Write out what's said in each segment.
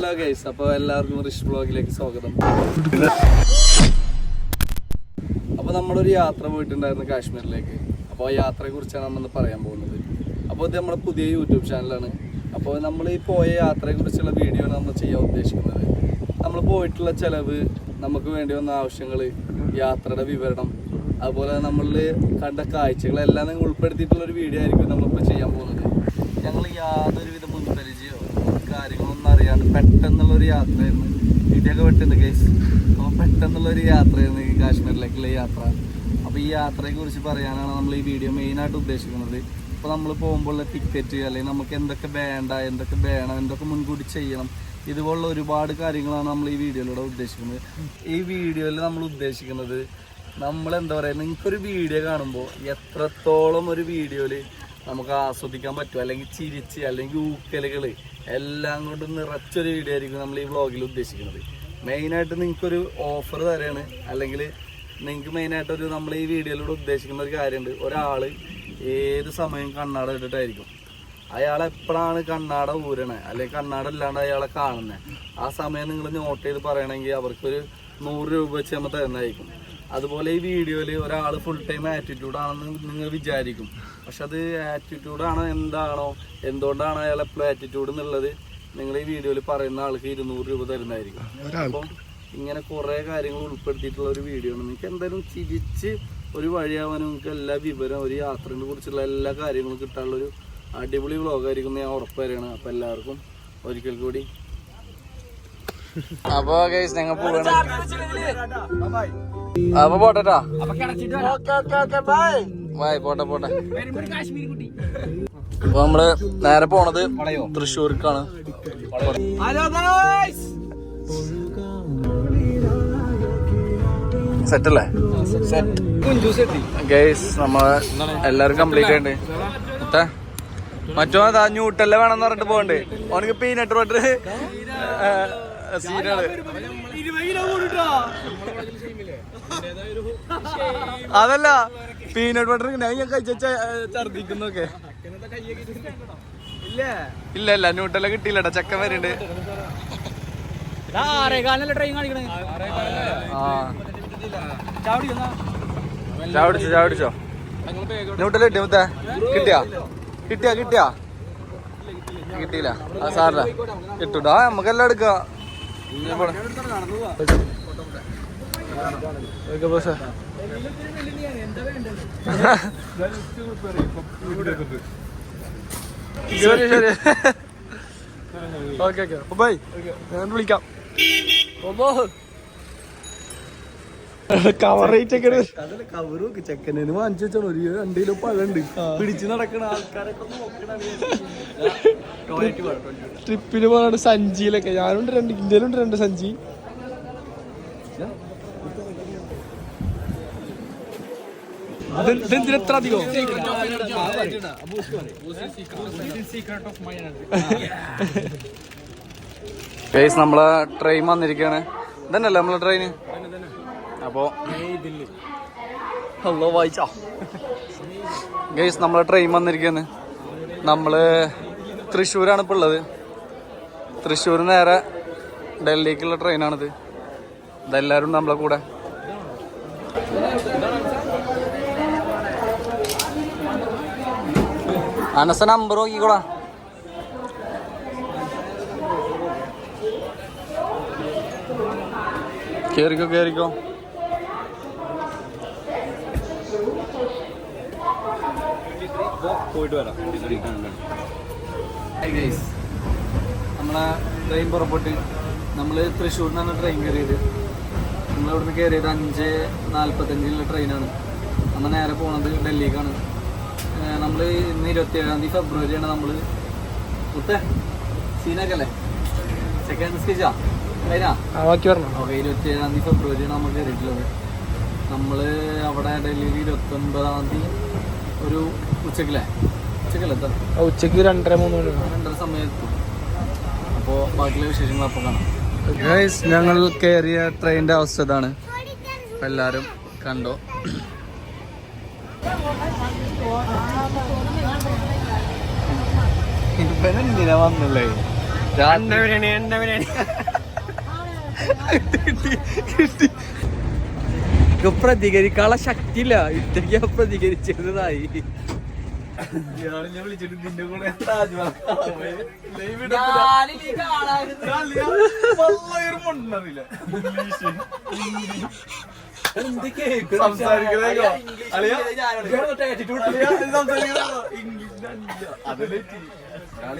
Hello guys അപ്പോൾ എല്ലാവർക്കും റിഷ് ബ്ലോഗിലേക്ക് സ്വാഗതം. അപ്പോൾ നമ്മളൊരു യാത്ര പോയിട്ടുണ്ടായിരുന്നു കാശ്മീരിലേക്ക്. അപ്പോൾ ആ യാത്രയെ കുറിച്ചാണ് നമ്മൾ പറയാൻ പോകുന്നത്. അപ്പോൾ ഇത് നമ്മുടെ പുതിയ യൂട്യൂബ് ചാനലാണ്. അപ്പോൾ നമ്മൾ ഈ പോയ യാത്രയെ കുറിച്ചുള്ള വീഡിയോ ആണ് നമ്മൾ ചെയ്യാൻ ഉദ്ദേശിക്കുന്നത്. നമ്മൾ പോയിട്ടുള്ള ചിലവ് നമുക്ക് വേണ്ടി വന്ന ആവശ്യങ്ങൾ യാത്രയുടെ വിവരണം അതുപോലെ നമ്മളിൽ കണ്ട കാഴ്ചകളെല്ലാം ഉൾപ്പെടുത്തിയിട്ടുള്ള ഒരു വീഡിയോ ആയിരിക്കും നമ്മളിപ്പോൾ ചെയ്യാൻ പോകുന്നത്. ഞങ്ങൾ യാതൊരുവിധ കാര്യങ്ങളൊന്നും പെട്ടെന്നുള്ളൊരു യാത്രയായിരുന്നു. ഇടിയൊക്കെ വെട്ടുണ്ട് കേസ് അപ്പോൾ പെട്ടെന്നുള്ളൊരു യാത്രയായിരുന്നു ഈ കാശ്മീരിലേക്കുള്ള യാത്ര. അപ്പോൾ ഈ യാത്രയെക്കുറിച്ച് പറയാനാണ് നമ്മൾ ഈ വീഡിയോ മെയിനായിട്ട് ഉദ്ദേശിക്കുന്നത്. അപ്പോൾ നമ്മൾ പോകുമ്പോഴുള്ള ടിക്കറ്റ് അല്ലെങ്കിൽ നമുക്ക് എന്തൊക്കെ വേണ്ട എന്തൊക്കെ വേണം എന്തൊക്കെ മുൻകൂട്ടി ചെയ്യണം ഇതുപോലുള്ള ഒരുപാട് കാര്യങ്ങളാണ് നമ്മൾ ഈ വീഡിയോയിലൂടെ ഉദ്ദേശിക്കുന്നത്. ഈ വീഡിയോയിൽ നമ്മൾ ഉദ്ദേശിക്കുന്നത് നമ്മൾ എന്താ പറയുക നിങ്ങൾക്കൊരു വീഡിയോ കാണുമ്പോൾ എത്രത്തോളം ഒരു വീഡിയോയിൽ നമുക്ക് ആസ്വദിക്കാൻ പറ്റും. അല്ലെങ്കിൽ ചിരിച്ച് അല്ലെങ്കിൽ ഊക്കലുകൾ എല്ലാം കൊണ്ടും നിറച്ചൊരു വീഡിയോ ആയിരിക്കും നമ്മൾ ഈ വ്ളോഗിൽ ഉദ്ദേശിക്കുന്നത്. മെയിനായിട്ട് നിങ്ങൾക്കൊരു ഓഫർ തരാണ്. അല്ലെങ്കിൽ നിങ്ങൾക്ക് മെയിനായിട്ടൊരു നമ്മൾ ഈ വീഡിയോയിലൂടെ ഉദ്ദേശിക്കുന്ന ഒരു കാര്യമുണ്ട് ഒരാൾ ഏത് സമയം കണ്ണാട ഇട്ടിട്ടായിരിക്കും. അയാൾ എപ്പോഴാണ് കണ്ണാട ഊരണേ? അല്ലെങ്കിൽ കണ്ണാട ഇല്ലാണ്ട് അയാളെ കാണുന്നത് ആ സമയം നിങ്ങൾ നോട്ട് ചെയ്ത് പറയണമെങ്കിൽ അവർക്കൊരു നൂറ് രൂപ വെച്ച് നമ്മൾ തരുന്നതായിരിക്കും. അതുപോലെ ഈ വീഡിയോയിൽ ഒരാൾ ഫുൾ ടൈം ആറ്റിറ്റ്യൂഡ് ആണെന്ന് നിങ്ങൾ വിചാരിക്കും. പക്ഷെ അത് ആറ്റിറ്റ്യൂഡ് ആണോ എന്താണോ എന്തുകൊണ്ടാണ് അയാൾ എപ്പോഴും ആറ്റിറ്റ്യൂഡ് എന്നുള്ളത് നിങ്ങൾ ഈ വീഡിയോയിൽ പറയുന്ന ആൾക്ക് ഇരുന്നൂറ് രൂപ തരുന്നതായിരിക്കും. അപ്പം ഇങ്ങനെ കുറേ കാര്യങ്ങൾ ഉൾപ്പെടുത്തിയിട്ടുള്ള ഒരു വീഡിയോ ആണ്. നിങ്ങൾക്ക് എന്തായാലും ചിരിച്ച് ഒരു വഴിയാവാനും നിങ്ങൾക്ക് എല്ലാ വിവരം ഒരു യാത്രയെ കുറിച്ചുള്ള എല്ലാ കാര്യങ്ങളും കിട്ടാനുള്ള ഒരു അടിപൊളി വ്ളോഗായിരിക്കും ഞാൻ ഉറപ്പ് തരാണ് അപ്പം എല്ലാവർക്കും ഒരിക്കൽ കൂടി. അപ്പൊ ഗൈസ് ഞങ്ങൾ പോവാണ്. അപ്പൊ പോട്ടെട്ടാ. ബൈ. പോട്ടെ പോട്ടെ. അപ്പൊ നമ്മൾ നേരെ പോണത് തൃശ്ശൂർക്കാണ്. സെറ്റ്. അല്ലേ ഗൈസ് നമ്മൾ എല്ലാരും കംപ്ലീറ്റ് ആയിട്ട് മറ്റോ അതാ ന്യൂട്ടല്ലേ വേണമെന്ന് പറഞ്ഞിട്ട് പോകണ്ടേ ഓനക്ക് പീനട്ട് ബട്ടർ സീനാണ്. അതല്ല പീനട്ട് ബട്ടർ ഞാൻ ഞാൻ കഴിച്ച ഛർദിക്കുന്നൊക്കെ ഇല്ല? ഇല്ല ന്യൂട്ടല കിട്ടിയില്ലടാ ചക്കൻ വരുന്നുണ്ട് ട്രെയിൻ കാണിക്കണേ? ആ ചാവടിച്ചോ ചാവടിച്ചോ ന്യൂട്ടൽ കിട്ടിയ മുത്തേ? കിട്ടിയാ? കിട്ടിയാ കിട്ടിയാ? കിട്ടിയില്ല ആ സാറില്ല കിട്ടൂടാ നമുക്കെല്ലാം എടുക്കാം. ശരി ശരി ഓക്കെ ഞാൻ വിളിക്കാം കവർ റേറ്റ് ഒക്കെ ഒക്കെ വെച്ചാണ് ഒരു രണ്ട് കിലോ പിടിച്ചു നടക്കണ ആൾക്കാരൊക്കെ ട്രിപ്പിന് പോകാണ്ട് സഞ്ചിയിലൊക്കെ ഞാനുണ്ട് രണ്ട് ഇന്ത്യയിലുണ്ട് രണ്ട് സഞ്ചി ഇതെന്തിന് എത്ര അധികം ഗൈസ് നമ്മളെ ട്രെയിൻ വന്നിരിക്കുകയാണ് ഇതന്നെയല്ലേ നമ്മളെ ട്രെയിൻ അപ്പോ ഹലോ വായിച്ചോ ഗൈസ് നമ്മളെ ട്രെയിൻ വന്നിരിക്കുകയാണ് നമ്മൾ തൃശ്ശൂരാണ് ഇപ്പോൾ ഉള്ളത്. തൃശ്ശൂർ നേരെ ഡൽഹിക്കുള്ള ട്രെയിനാണിത് ഇതെല്ലാവരും നമ്മളെ കൂടെ. അനസ നമ്പർ നോക്കിക്കോളാ കേറിക്കോ കേറിക്കോ. പോയിട്ട് വരാം. നമ്മളെ ട്രെയിൻ പുറപ്പെട്ട് നമ്മൾ തൃശ്ശൂരിൽ നിന്നാണ് ട്രെയിൻ കയറിയത്. നമ്മൾ ഇവിടുന്ന് കയറിയത് അഞ്ച് നാൽപ്പത്തഞ്ചിലുള്ള ട്രെയിനാണ് നമ്മൾ നേരെ പോണത് ഡൽഹിക്കാണ്. നമ്മൾ ഇന്ന് ഇരുപത്തി ഏഴാം തീയതി ഫെബ്രുവരിയാണ് നമ്മൾ മുത്തേ സീനൊക്കെ അല്ലേ? സെക്കൻഡ് സ്റ്റേജാ കഴിഞ്ഞാ? ഓക്കെ ഇരുപത്തി ഏഴാം തീയതി ഫെബ്രുവരിയാണ് നമ്മൾ കയറിയിട്ടുള്ളത്. നമ്മൾ അവിടെ ഡൽഹിയിൽ ഇരുപത്തി ഒൻപതാം തീയതി ഒരു ഉച്ചക്കില്ലേ ഉച്ചക്കല്ലേ ഉച്ചയ്ക്ക് രണ്ടര മൂന്ന് മണി. രണ്ടര സമയത്ത്. അപ്പോൾ ബാക്കിയുള്ള വിശേഷങ്ങൾ അപ്പോൾ കാണാം. ഞങ്ങൾ കയറിയ ട്രെയിനിന്റെ അവസ്ഥ ഇതാണ്. എല്ലാവരും എല്ലാരും കണ്ടോ? ഇവനെന്തിനാ വന്നുള്ളേ പ്രതികരിക്കാനുള്ള ശക്തിയില്ല. ഇത്രയ്ക്ക് പ്രതികരിച്ചിരുന്നതായി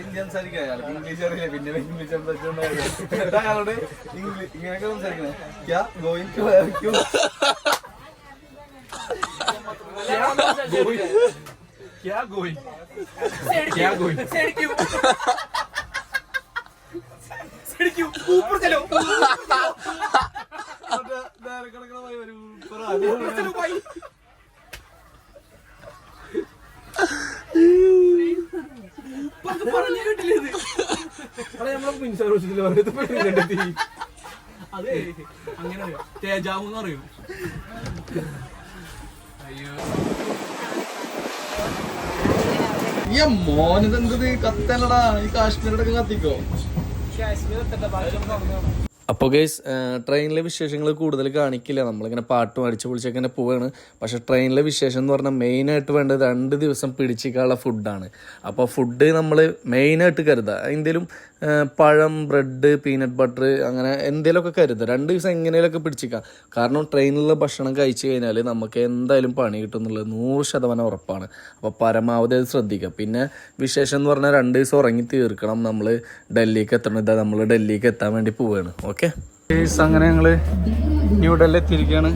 ഇന്ത്യൻ സംസാരിക്കാം അയാൾക്ക് ഇംഗ്ലീഷ് അറിയില്ല പിന്നെ ഇംഗ്ലീഷ് സംസാരിച്ചോണ്ട് അയാളോട് ഇംഗ്ലീഷ് ഇങ്ങനെയൊക്കെ സംസാരിക്കണേ ക്യാ ഗോയിങ് ടു ക്യൂ क्या गोई क्या गोई ऊपर चलो ऊपर चलो भाई അതെ അങ്ങനെ അറിയാം. തേജാവ് എന്ന് പറയും. ഈ എന്തത് കത്തല്ലടാ ഈ കാശ്മീരടൊക്കെ കത്തിക്കോ? അപ്പോൾ ഗൈസ് ട്രെയിനിലെ വിശേഷങ്ങൾ കൂടുതൽ കാണിക്കില്ല. നമ്മളിങ്ങനെ പാട്ടും അടിച്ചു പൊളിച്ചൊക്കെ ഇങ്ങനെ പോവാണ്. പക്ഷെ ട്രെയിനിലെ വിശേഷം എന്ന് പറഞ്ഞാൽ മെയിനായിട്ട് വേണ്ടത് രണ്ട് ദിവസം പിടിച്ചിക്കാനുള്ള ഫുഡാണ് അപ്പോൾ ഫുഡ് നമ്മൾ മെയിനായിട്ട് കരുതുക എന്തെങ്കിലും പഴം ബ്രെഡ് പീനട്ട് ബട്ടർ അങ്ങനെ എന്തെങ്കിലുമൊക്കെ കരുതുക രണ്ട് ദിവസം എങ്ങനെയൊക്കെ പിടിച്ചിക്കാം. കാരണം ട്രെയിനിലുള്ള ഭക്ഷണം കഴിച്ചു കഴിഞ്ഞാൽ നമുക്ക് എന്തായാലും പണി കിട്ടും എന്നുള്ളത് നൂറ് ശതമാനം ഉറപ്പാണ്. അപ്പോൾ പരമാവധി അത് ശ്രദ്ധിക്കുക പിന്നെ വിശേഷം എന്ന് പറഞ്ഞാൽ രണ്ട് ദിവസം ഉറങ്ങി തീർക്കണം നമ്മൾ ഡൽഹിക്ക് എത്തണം. ഇതാ നമ്മൾ ഡൽഹിക്ക് എത്താൻ വേണ്ടി പോവുകയാണ് ഓക്കെ? അങ്ങനെ ഞങ്ങൾ ന്യൂഡൽഹി എത്തിയിരിക്കുകയാണ്.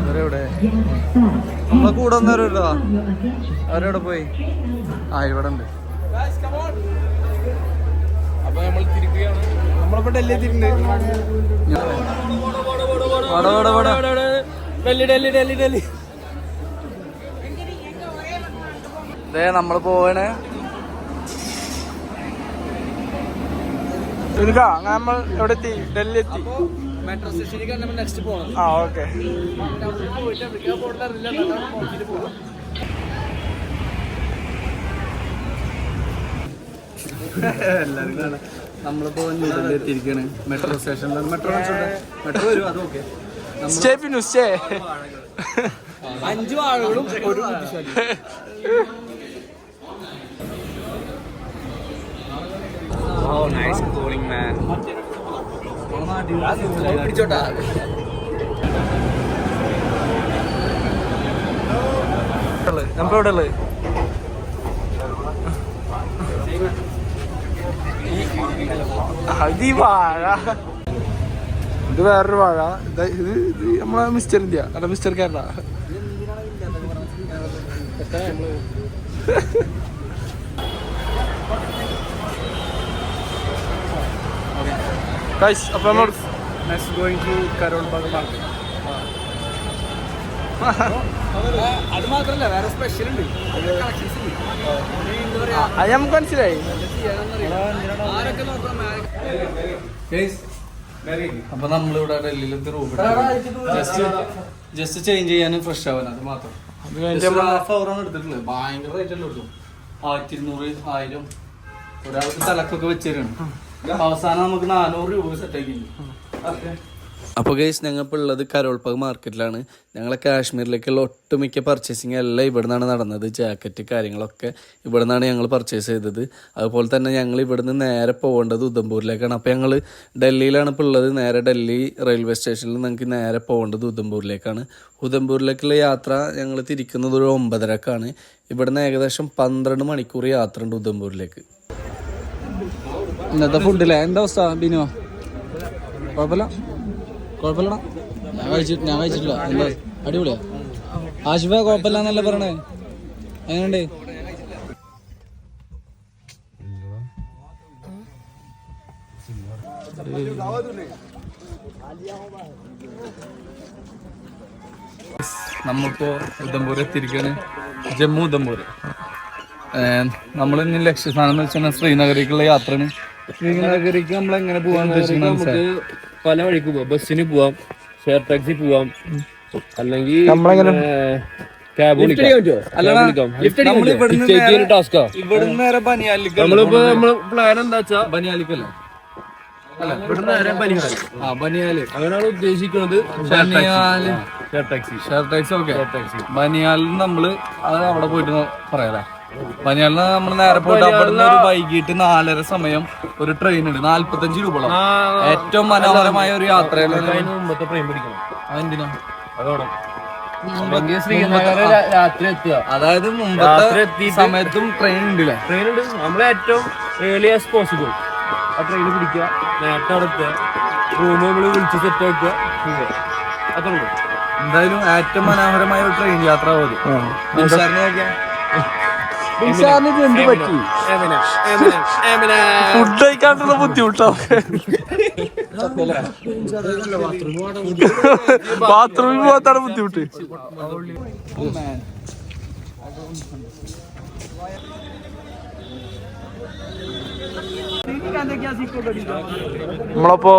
അവരെവിടെ നമ്മളെ കൂടെ വന്നവരുണ്ടോ അവരെവിടെ പോയി? ആ ഇവിടെ ഉണ്ട്. നമ്മൾ നമ്മൾ തിരിക്കുകയാണ് നമ്മളിപ്പോ ഡൽഹി എത്തിയിട്ടുണ്ട് വട വട വട ഡൽഹി ഡൽഹി ഡൽഹി ഡൽഹി ദേ നമ്മൾ പോവാണ് അങ്ങനെ നമ്മൾ എവിടെ എത്തി ഡൽഹി എത്തി മെട്രോ സ്റ്റേഷനിലേക്ക് നമ്മൾ നെക്സ്റ്റ് പോകണം ആ ഓക്കെ. എല്ലാവർക്കും നമ്മളിപ്പോ ന്യൂഡൽഹി എത്തിയിരിക്കുകയാണ് മെട്രോ സ്റ്റേഷനിൽ മെട്രോ മെട്രോ വരും അത് ഓക്കെ. സ്റ്റേ പിന്നു സ്റ്റേ അഞ്ചു ആളുകളും ഒരു ബുദ്ധിശാലി പിടിച്ചോട്ടാ. നമ്മ എവിടെ ഉള്ളത് ഇത് വേറൊരു വാഴ. ഇത് ഇത് നമ്മളെ മിസ്റ്റർ ഇന്ത്യ. അല്ല മിസ്റ്റർ കേരള. ഗൈസ് അപ്പൊ നമ്മൾ next going to Karol Bagh market അത് മാത്രല്ല വേറെ സ്പെഷ്യൽ ഉണ്ട്. അത് നമുക്ക് മനസ്സിലായി അപ്പൊ നമ്മളിവിടെ ഡൽഹിയിലത്തെ റൂം ജസ്റ്റ് ജസ്റ്റ് ചേഞ്ച് ചെയ്യാനും ഫ്രഷ് ആവാൻ അത് മാത്രം. ഹാഫ് അവറാണ് എടുത്തിട്ടുള്ളത്. ഭയങ്കര റേറ്റ് അല്ലേ ഉള്ളൂ. ആയിരത്തി ഇരുന്നൂറ് ആയിരം. ഒരാൾക്ക് തലക്കൊക്കെ വെച്ചിരുന്നു അവസാനം നമുക്ക് നാനൂറ് രൂപ സെറ്റ് ആക്കി അപ്പോൾ ഗൈസ് ഞങ്ങളിപ്പോൾ ഉള്ളത് കരോൾപ്പക് മാർക്കറ്റിലാണ്. ഞങ്ങളെ കാശ്മീരിലേക്കുള്ള ഒട്ടുമിക്ക പർച്ചേസിങ് എല്ലാം ഇവിടെ നിന്നാണ് നടന്നത്. ജാക്കറ്റ് കാര്യങ്ങളൊക്കെ ഇവിടെ നിന്നാണ് ഞങ്ങൾ പർച്ചേസ് ചെയ്തത്. അതുപോലെ തന്നെ ഞങ്ങൾ ഇവിടുന്ന് നേരെ പോകേണ്ടത് ഉദംപൂരിലേക്കാണ്. അപ്പോൾ ഞങ്ങൾ ഡൽഹിയിലാണ് ഇപ്പോൾ ഉള്ളത്. നേരെ ഡൽഹി റെയിൽവേ സ്റ്റേഷനിൽ നിങ്ങൾക്ക് നേരെ പോകേണ്ടത് ഉദംപൂരിലേക്കാണ്. ഉദംപൂരിലേക്കുള്ള യാത്ര ഞങ്ങൾ തിരിക്കുന്നത് ഒരു ഒമ്പതരക്കാണ്. ഇവിടുന്ന് ഏകദേശം പന്ത്രണ്ട് മണിക്കൂർ യാത്ര ഉണ്ട് ഉധംപൂരിലേക്ക് ഇന്നത്തെ ഫുഡില്ലേ എന്താ അവസ്ഥ ബിനോ? കുഴപ്പമില്ല കുഴപ്പമില്ലടാ ഞാൻ കഴിച്ചിട്ട് ഞാൻ കഴിച്ചിട്ടില്ല. എന്താ? അടിപൊളിയാ. ആശിഫ കുഴപ്പമില്ല എന്നല്ലേ പറയണേ? എങ്ങനെയുണ്ട്? നമ്മളിപ്പോ ഉദംപൂർ എത്തിയിരിക്കാണ്. ജമ്മു ഉദംപൂർ നമ്മൾ ഇനി ലക്ഷ്യസ്ഥാനം എന്ന് വെച്ചാൽ ശ്രീനഗറിലേക്കുള്ള യാത്രയാണ്. ശ്രീനഗറിലേക്ക് നമ്മൾ എങ്ങനെ പോവാൻ ഉദ്ദേശിക്കുന്നത് പല വഴിക്ക് പോവാം. ബസ്സിന് പോവാം ഷെയർ ടാക്സി പോവാം അല്ലെങ്കിൽ നമ്മളിപ്പോ നമ്മൾ പ്ലാൻ എന്താ വെച്ചാ ബനിയാലിക്കല്ലേ അങ്ങനെയാണ് ഉദ്ദേശിക്കുന്നത്. Share taxi share taxi okay ബനിയാലിൽ നമ്മൾ അത് അവിടെ പോയിട്ട് പറയാലേ ബനിയാലിന് നമ്മൾ നേരെ പോയിട്ട് അവിടുന്ന് ഒരു വൈകിട്ട് നാലര സമയം ഒരു ട്രെയിൻ ഉണ്ട്. നാല്പത്തഞ്ച് രൂപ ഏറ്റവും മനോഹരമായ ഒരു എത്തുക. അതായത് മുമ്പത്തെ സമയത്തും ട്രെയിൻ ഉണ്ടല്ലേ ട്രെയിൻ ഉണ്ട്. നമ്മളെ ഏറ്റവും ഏർലി ആസ് പോസിബിൾ ആ ട്രെയിൻ പിടിക്കുക. നേരത്തെ അടുത്ത് റൂം നമ്മൾ വിളിച്ച് സെറ്റ് ആക്കുക. അത്രേ ഉള്ളൂ. എന്തായാലും ഏറ്റവും മനോഹരമായ ഒരു ട്രെയിൻ യാത്ര പോലും നിസാറിനെ നോക്കിയാ. എന്ത് പറ്റി ഫുഡ് കഴിക്കാണ്ടുള്ള ബുദ്ധിമുട്ടോ ബാത്റൂമിൽ പോകാത്താണ് ബുദ്ധിമുട്ട്. നമ്മളപ്പോ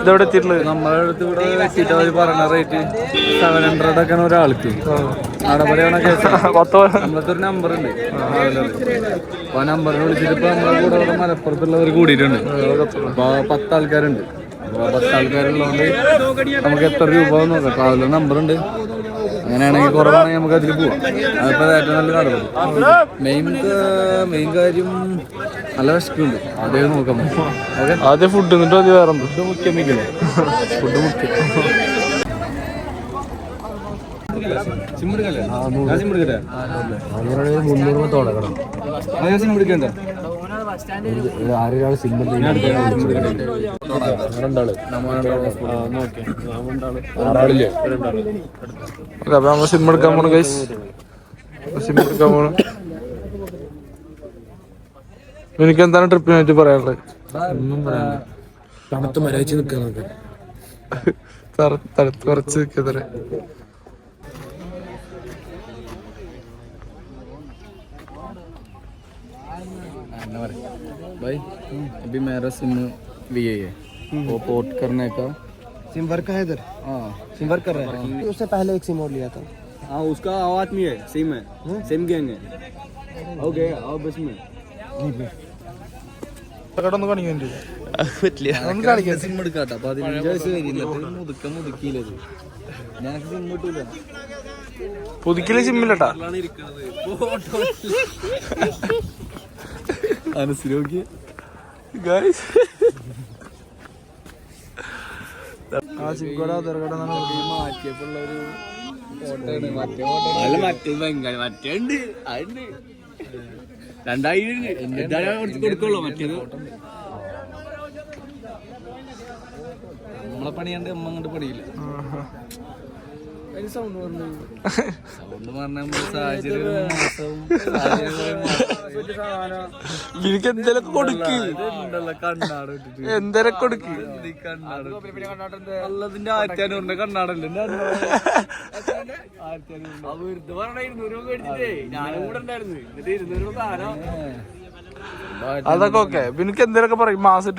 ഇതെവിടെ എത്തിയിട്ടുള്ളത്? നമ്മളെ അടുത്ത് ഇവിടെ എത്തിയിട്ട് അവർ പറഞ്ഞ റേറ്റ് സെവൻ ഹൺഡ്രഡ് ഒക്കെയാണ് ഒരാൾക്ക് നടപടിയാണ് കേസ് പത്തോ നമ്മളത്തെ ഒരു നമ്പർ ഉണ്ട്. അപ്പൊ ആ നമ്പറിൽ വിളിച്ചിട്ട് ഇപ്പൊ നമ്മളെ കൂടെ ഇവിടെ മലപ്പുറത്തുള്ളവർ കൂടിയിട്ടുണ്ട്. അപ്പൊ പത്ത് ആൾക്കാരുണ്ട് അപ്പൊ പത്ത് ആൾക്കാരുള്ളതുകൊണ്ട് നമുക്ക് എത്ര രൂപ നോക്കാം. ട്രാവലർ നമ്പർ ഉണ്ട്. അങ്ങനെയാണെങ്കിൽ കുറവാണെങ്കിൽ നമുക്ക് അതിൽ പോവാം. അതിപ്പോ ഏറ്റവും നല്ല നടപടി മെയിൻ മെയിൻ കാര്യം നല്ല വിശക്കുണ്ട് അതേ നോക്കാം ഓക്കെ? ആദ്യം ഫുഡ് എന്നിട്ട് അതി വേറെ ഫുഡ് മുഖ്യം മിക്കല്ലേ ഫുഡ് മുഖ്യം. സിം എടുക്കല്ലേ? ആ സിം എടുക്കട്ടെ? ആ, ഞാൻ സിം എടുക്കണ്ടേ ഓക്കെ അപ്പൊ നമ്മൾ സിം എടുക്കാൻ പോണു ഗൈസ് സിം എടുക്കാൻ പോണു. എനിക്ക് എന്താണ് ട്രിപ്പിനെ പറ്റി പറയാനുള്ളത്? തണുത്ത് മരവിച്ച് തറ- തണുത്ത് കുറച്ച് നിൽക്കുന്നേ भाई अभी मेरा सिम वी है वो पोर्ट करने का सिम वर्क है इधर हाँ सिम वर्क कर रहा है उससे पहले एक सिम और लिया था हाँ उसका आवाज में है सिम है सिम गैंग है हो गया आओ बस में ഒന്ന് കാണിക്കാൻ സിം എടുക്കാട്ടോ പതിനഞ്ച് വയസ്സ് കഴിഞ്ഞിട്ട് മുതുക്ക മുതുക്കിയില്ലത് ഞങ്ങൾക്ക് സിം കിട്ടൂല പുതുക്കില് സിമ്മില്ലട്ടാ മനസ്സിൽ നോക്കി ഗൈസ് ആ സിം കോഡ് ആധാർ കാർഡ് മാറ്റിയപ്പോഴുള്ള ഒരു ഫോട്ടോയാണ് മറ്റേ ഫോട്ടോ അല്ല മറ്റേ ബംഗാൾ മറ്റേ ഉണ്ട് അതുണ്ട്. രണ്ടായിരം കൊടുക്കുള്ളൂ മറ്റേത്. നമ്മളെ പണിയാണ്ട് അമ്മ അങ്ങോട്ട് പണിയില്ല. എനിക്ക് എന്തേലൊക്കെ കൊടുക്ക്. എന്തേലൊക്കെ കൊടുക്ക്? അല്ലതിന്റെ ആയിരത്തി അഞ്ഞൂറിന്റെ കണ്ണാടല്ലേ? വെറുതെ പറഞ്ഞ ഇരുന്നൂറ് രൂപ മേടിച്ചിട്ടേ. ഞാനും കൂടെ ഉണ്ടായിരുന്നു. എന്നിട്ട് ഇരുന്നൂറ് രൂപ സാധനം. അതൊക്കെ ഓക്കെ. പിന്നെ എന്തേലൊക്കെ പറയും. മാസ്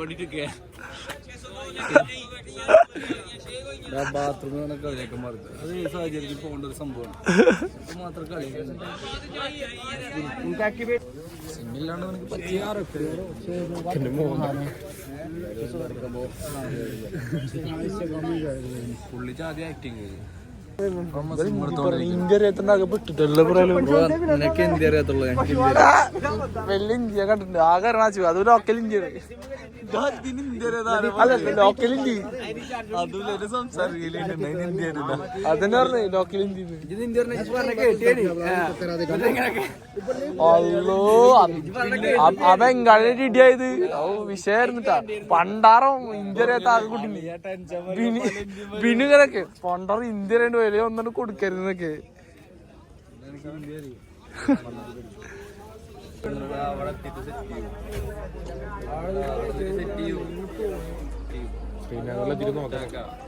വേണ്ടിട്ടൊക്കെ ബാത്റൂമിൽ കളിയൊക്കെ അത് ഈ സാഹചര്യത്തിൽ പോകേണ്ട ഒരു സംഭവമാണ്. അത് മാത്രം കളിക്കുന്നത് സിമ്മില്ലാണ്ട് നിനക്ക് പറ്റിയ പുള്ളി ആദ്യം ആക്ടിങ് നിനക്ക് എന്ത് അറിയാത്തുള്ളൂ ഇന്ത്യ വലിയ ഇന്ത്യ കണ്ടിട്ടുണ്ട് ആകെ അതൊരു അത് ലോക്കൽ ഇന്ത്യ അല്ല ലോക്കൽ ഇന്ത്യ. അതന്നെ പറഞ്ഞു ലോക്കൽ ആ- ഓ വിഷയായിരുന്നിട്ടാ. പണ്ടാറോ ഇന്ത്യരേത്ത ആകെ കുട്ടി ബിനി ബിനുകരൊക്കെ പണ്ടാറം ഇന്ത്യ രണ്ട് വില ഒന്നിട്ട് കൊടുക്കരുതെന്നൊക്കെ. അവിടെ സെറ്റ് തിരിഞ്ഞു നോക്കാം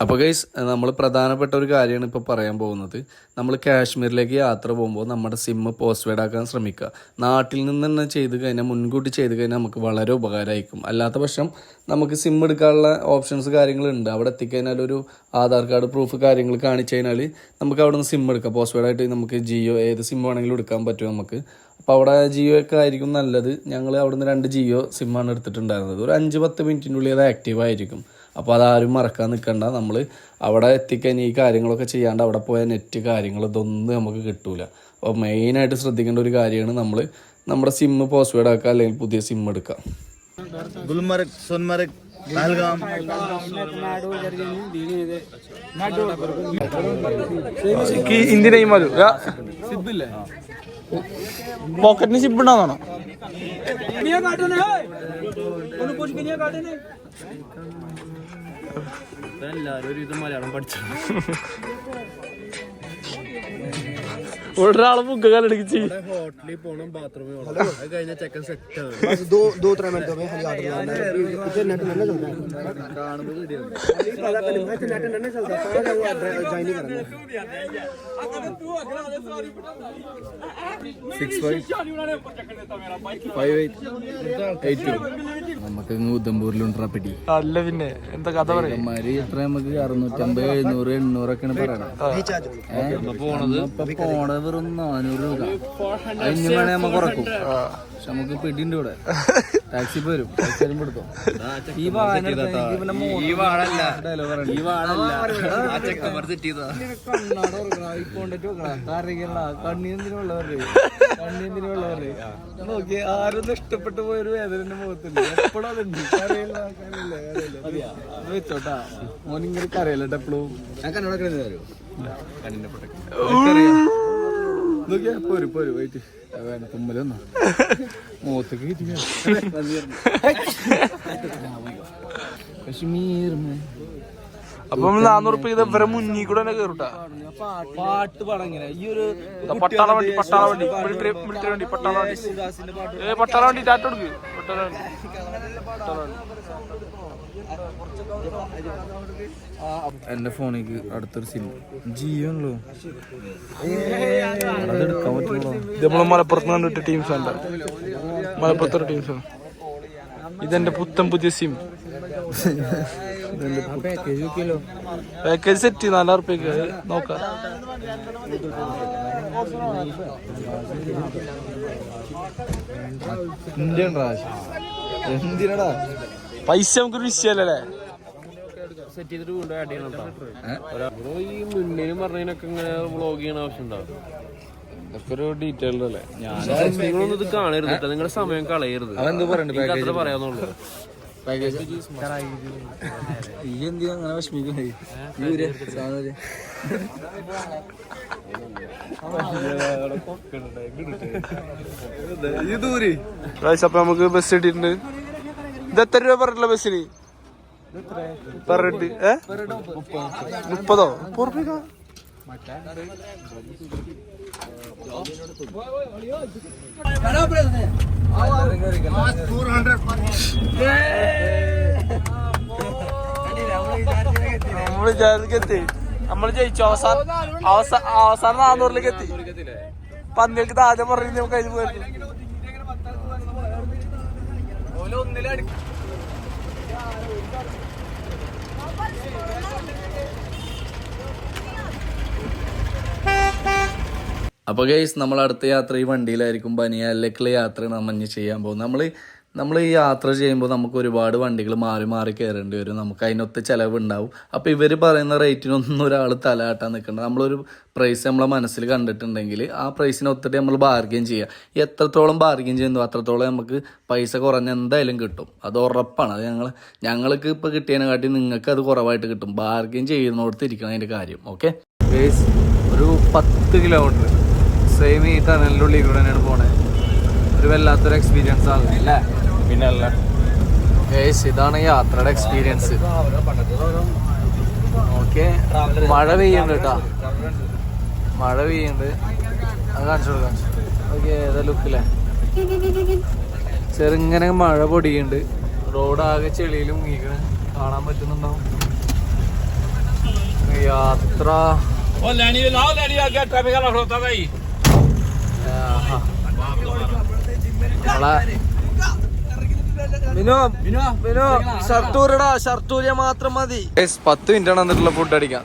അപ്പോൾ ഗൈസ് നമ്മൾ പ്രധാനപ്പെട്ട ഒരു കാര്യമാണ് ഇപ്പോൾ പറയാൻ പോകുന്നത്. നമ്മൾ കാശ്മീരിലേക്ക് യാത്ര പോകുമ്പോൾ നമ്മുടെ സിമ്മ് പോസ്റ്റ് പെയ്ഡ് ആക്കാൻ ശ്രമിക്കുക. നാട്ടിൽ നിന്ന് തന്നെ ചെയ്ത് കഴിഞ്ഞാൽ മുൻകൂട്ടി ചെയ്ത് കഴിഞ്ഞാൽ നമുക്ക് വളരെ ഉപകാരമായിരിക്കും. അല്ലാത്ത പക്ഷം നമുക്ക് സിം എടുക്കാനുള്ള ഓപ്ഷൻസ് കാര്യങ്ങളുണ്ട്. അവിടെ എത്തിക്കഴിഞ്ഞാൽ ഒരു ആധാർ കാർഡ് പ്രൂഫ് കാര്യങ്ങൾ കാണിച്ചു കഴിഞ്ഞാൽ നമുക്ക് അവിടെ നിന്ന് സിം എടുക്കാം. പോസ്റ്റ് പെയ്ഡ് ആയിട്ട് നമുക്ക് ജിയോ ഏത് സിം വേണമെങ്കിലും എടുക്കാൻ പറ്റും നമുക്ക്. അപ്പോൾ അവിടെ ജിയോ ഒക്കെ ആയിരിക്കും നല്ലത്. ഞങ്ങൾ അവിടെ നിന്ന് രണ്ട് ജിയോ സിമ്മാണ് എടുത്തിട്ടുണ്ടായിരുന്നത്. ഒരു അഞ്ച് പത്ത് മിനിറ്റിനുള്ളിൽ അത് ആക്റ്റീവ് ആയിരിക്കും. അപ്പോൾ അതാരും മറക്കാൻ നിൽക്കണ്ട നമ്മൾ അവിടെ എത്തിക്കഴിഞ്ഞാൽ ഈ കാര്യങ്ങളൊക്കെ ചെയ്യാണ്ട് അവിടെ പോയ നെറ്റ് കാര്യങ്ങൾ ഇതൊന്നും നമുക്ക് കിട്ടൂല. അപ്പോൾ മെയിനായിട്ട് ശ്രദ്ധിക്കേണ്ട ഒരു കാര്യമാണ് നമ്മൾ നമ്മുടെ സിം പോസ്റ്റ്പെയ്ഡ് ആക്കുക അല്ലെങ്കിൽ പുതിയ സിം എടുക്കുക. ഗുൽമർഗ് സോൻമർഗ് പോക്കറ്റിന് സിബ് ഉണ്ടാവുന്നതാണോ എല്ലാരും ഒരു ഇത് മലയാളം പഠിച്ചു. ഒരാളെ മുഖ കലടിച്ച് ഹോട്ടലിൽ പോണം ബാത്റൂമിൽ പോണം അത് കഴിഞ്ഞ ചെക്കൻ സെറ്റ് ആണ് बस दो दो तरह मिनट में खाली ऑर्डर करना है इसे नेट नहीं चलता है पता कर इसे नेट नहीं चलता कहां जाऊं एड्रेस ज्वाइन नहीं करना നമുക്ക് ഉദംപൂരിലുണ്ടാ പിടി അല്ല പിന്നെ എന്താ കഥ പറയും മാരി എത്ര നമുക്ക് അറുന്നൂറ്റമ്പത് എഴുന്നൂറ് എണ്ണൂറൊക്കെയാണ് പറയണത് പോണത് ഇപ്പൊ പോണത് വെറും നാനൂറ് രൂപ അതിന് വേണേ നമുക്ക് പക്ഷെ ടാക്സി വരും. ടാക്സി വരുമ്പോ എടുത്തോ. ഈ നോക്കി ആരൊന്നും ഇഷ്ടപ്പെട്ടു പോയൊരു വേദന മുഖത്തില്ല എപ്പോഴും അതുണ്ട്. വെച്ചോട്ടാ. മോനിങ്ങനെ കരയില്ല എപ്പോഴും ഞാൻ കണ്ണോടെ തരൂ കണ്ണിന്റെ നോക്കിയാ? പോരു പോരു പോയിട്ട്. വേണം തുമ്മലൊന്നോ മുഖത്തേക്ക് കിട്ടിയ കശ്മീർ അപ്പൊ നമ്മൾ നാനൂറ് റുപ്യ ഇത് ഇവരെ മുന്നിൽ കൂടെ തന്നെ കേറുട്ടാ. പാട്ട് പാടങ്ങനെ ഇങ്ങനെ. ഈ ഒരു പട്ടാള വണ്ടി പട്ടാള വണ്ടി. മിലിറ്ററി മിലിറ്ററി വണ്ടി പട്ടാള വണ്ടി. ഏ പട്ടാള വണ്ടി ടാറ്റ കൊടുക്ക്. പട്ടാള വണ്ടി. പട്ടാള വണ്ടി. എന്റെ ഫോണിക്ക് അടുത്തൊരു സിം. ജിയോ ഉള്ളൂ. അതെടുക്കാൻ പറ്റുള്ളൂ. ഇത് നമ്മളെ മലപ്പുറത്ത് കണ്ടിട്ട് ടീംസ് ഉണ്ട് മലപ്പുറത്തൊരു ടീംസ് ഇതെന്റെ പുത്തൻ പുതിയ സിം. പാക്കേജ് സെറ്റ് നാലായിരം റുപ്യക്ക് നോക്കാം. ഇന്ത്യൻ എന്തിനടാ? പൈസ നമുക്കൊരു വിഷയമല്ലേ സെറ്റ് ചെയ്തിട്ട് വീണ്ടും ആഡ് ചെയ്യണം കേട്ടോ ഈ മുന്നേനും പറഞ്ഞതിനൊക്കെ ഇങ്ങനെ വ്ളോഗ് ചെയ്യണ ആവശ്യം ഉണ്ടാവും ഇതൊക്കെ ഒരു ഡീറ്റെയിൽഡ് അല്ലേ? ഞാൻ നിങ്ങളൊന്നും ഇത് കാണരുത് കേട്ടോ നിങ്ങളുടെ സമയം കളയരുത്. അത്ര പറയാന്നുള്ളൂ ഈ എന്തിനാ അങ്ങനെ അപ്പൊ നമുക്ക് ബസ് ഇട്ടിട്ടുണ്ട്. ഇത് എത്ര രൂപ പറഞ്ഞിട്ടുള്ള ബസ്സിന് പറഞ്ഞിട്ട് ഏ? മുപ്പതോ? മുപ്പത് റുപ്യക്കാ നമ്മൾ വിചാരിച്ചെത്തി എത്തി നമ്മൾ ജയിച്ചു. അവസാനം അവസാന അവസാനം നാന്നൂറിലേക്ക് എത്തി പന്നികൾക്ക് ആദ്യം പറഞ്ഞു നമുക്ക് അതിന് പോയിരുന്നു അപ്പോൾ ഗൈസ് നമ്മൾ അടുത്ത യാത്ര ഈ വണ്ടിയിലായിരിക്കും ബനിയാലിലേക്കുള്ള യാത്രയാണ് യാത്ര ഇനി ചെയ്യാൻ പോകുന്നത് നമ്മൾ നമ്മൾ ഈ യാത്ര ചെയ്യുമ്പോൾ നമുക്ക് ഒരുപാട് വണ്ടികൾ മാറി മാറി കയറേണ്ടി വരും. നമുക്ക് അതിനൊത്ത് ചിലവുണ്ടാവും. അപ്പോൾ ഇവർ പറയുന്ന റേറ്റിനൊന്നും ഒരാൾ തലയാട്ടാൻ നിൽക്കേണ്ട നമ്മളൊരു പ്രൈസ് നമ്മളെ മനസ്സിൽ കണ്ടിട്ടുണ്ടെങ്കിൽ ആ പ്രൈസിനൊത്തിട്ട് നമ്മൾ ബാർഗെയിൻ ചെയ്യുക എത്രത്തോളം ബാർഗെയിൻ ചെയ്യുന്നു അത്രത്തോളം നമുക്ക് പൈസ കുറഞ്ഞ എന്തായാലും കിട്ടും. അത് ഉറപ്പാണ്. അത് ഞങ്ങൾ ഞങ്ങൾക്ക് ഇപ്പോൾ കിട്ടിയതിനെക്കാട്ടി നിങ്ങൾക്ക് അത് കുറവായിട്ട് കിട്ടും. ബാർഗെയിൻ ചെയ്യുന്നിടത്ത് ഇരിക്കണം അതിന്റെ കാര്യം. ഓക്കെ ഒരു പത്ത് കിലോമീറ്റർ സെയിം ഈ ടണലിനുള്ളിൽ കൂടെ തന്നെയാണ് പോണേ. ഒരു വല്ലാത്തൊരു എക്സ്പീരിയൻസ് ആണ്. അല്ലേ? പിന്നെ അല്ല? ഏസ് ഇതാണ് യാത്രയുടെ എക്സ്പീരിയൻസ് ഓക്കെ. മഴ പെയ്യുന്നുണ്ട് കേട്ടോ. മഴ പെയ്യുന്നുണ്ട്. അത് കാണിച്ചു കൊടുക്കാം ഓക്കെ ഏതാ ലുക്കില്ലേ ചെറുങ്ങനെ മഴ പൊടിയുണ്ട്. റോഡ് ആകെ ചെളിയിൽ മുങ്ങിക്കണ്. കാണാൻ പറ്റുന്നുണ്ടാവും യാത്ര ആഹാ. മിനോ മിനു മിനോ ഷർട്ടൂരടാ ഷർട്ടൂരിയ മാത്രം മതി പത്ത് മിനിറ്റ് ആണ് എന്നിട്ടുള്ള ഫുഡ് അടിക്കാൻ.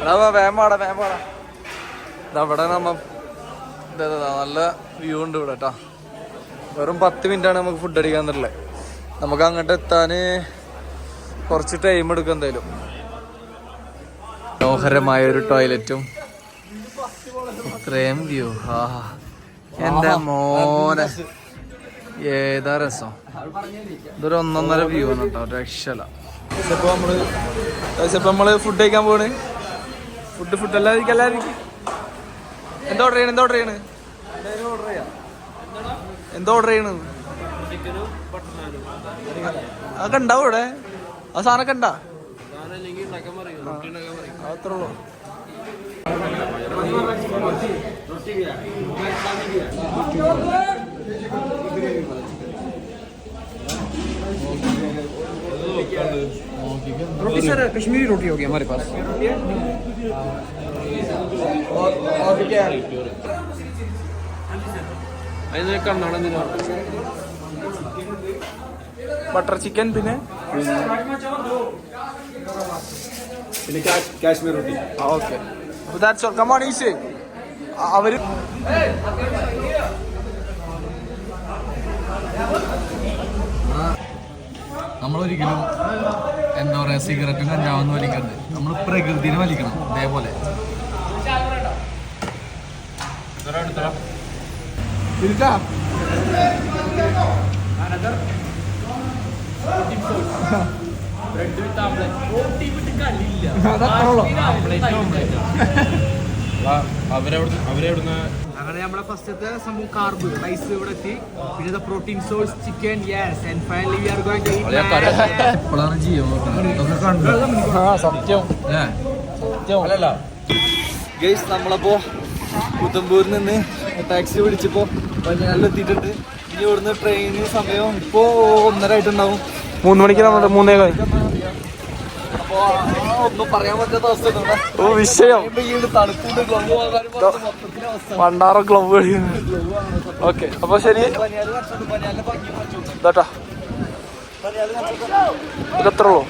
എടാ വേമ്പാടാ ഇതാ ഇവിടെ നമ്മ ഇതാ, ഇതാ, ഇതാ, നല്ല വ്യൂ ഉണ്ട് ഇവിടെ കേട്ടോ വെറും പത്ത് മിനിറ്റ് ആണ് നമുക്ക് ഫുഡ് അടിക്കാൻ തരുള്ളത് നമുക്ക് അങ്ങോട്ട് എത്താന് കുറച്ച് ടൈം എടുക്കും എന്തായാലും. മനോഹരമായ ഒരു ടോയ്ലറ്റും. ഇത്രയും വ്യൂ. ആ എന്റെ മോനെ. ഏതാ രസം? ഇതൊരു ഒന്നൊന്നര വ്യൂ ആണ് കേട്ടോ. രക്ഷല ഇപ്പൊ നമ്മൾ ഫുഡ് കഴിക്കാൻ പോണ് ഫുഡ് ഫുഡ് എല്ലാവർക്കും എല്ലാവർക്കും എന്താ ഓർഡർ ചെയ്യണം? എന്താ ഓർഡർ ചെയ്യണ്? എന്താ ഓർഡർ ചെയ്യണ്? അതൊക്കെ ഉണ്ടാവും ഇവിടെ. ആ സാധനമൊക്കെ ഉണ്ടാ? അത്രേ ഉള്ളൂ रोटी सर कश्मीरी रोटी होगी हमारे पास അതിന് കണ്ണാണ് എന്തിനാ ബട്ടർ ചിക്കൻ പിന്നെ കാശ്മീർ റൊട്ടി okay. That's all come on easy അവർ നമ്മളൊരിക്കലും എന്താ പറയാ സിഗരറ്റും കഞ്ചാവൊന്നും വലിക്കരുത്. നമ്മൾ പ്രകൃതിനെ വലിക്കണം ഇതേപോലെ. അങ്ങനെ നമ്മളെ ഫസ്റ്റത്തെ സംഭവം കാർബ് റൈസ് ഇവിടെ എത്തി. പിന്നെ protein source chicken yes and finally we are going to Jio Satyam. അല്ലല്ല. ഗൈസ് നമ്മളപ്പോ പുത്തമ്പൂരിൽ നിന്ന് ടാക്സി പിടിച്ചപ്പോ എത്തിയിട്ടുണ്ട്. ഇനി ഇവിടുന്ന് ട്രെയിന് സമയം ഇപ്പോ ഒന്നര ആയിട്ടുണ്ടാവും. മൂന്ന് മണിക്ക് നമ്മൾ മൂന്നേ കായി ഓ വിഷയം. പണ്ടാറ ക്ലബ് ഓക്കെ അപ്പൊ ശരി. ഇതാട്ടാ. ഇതത്രേ ഉള്ളൂ.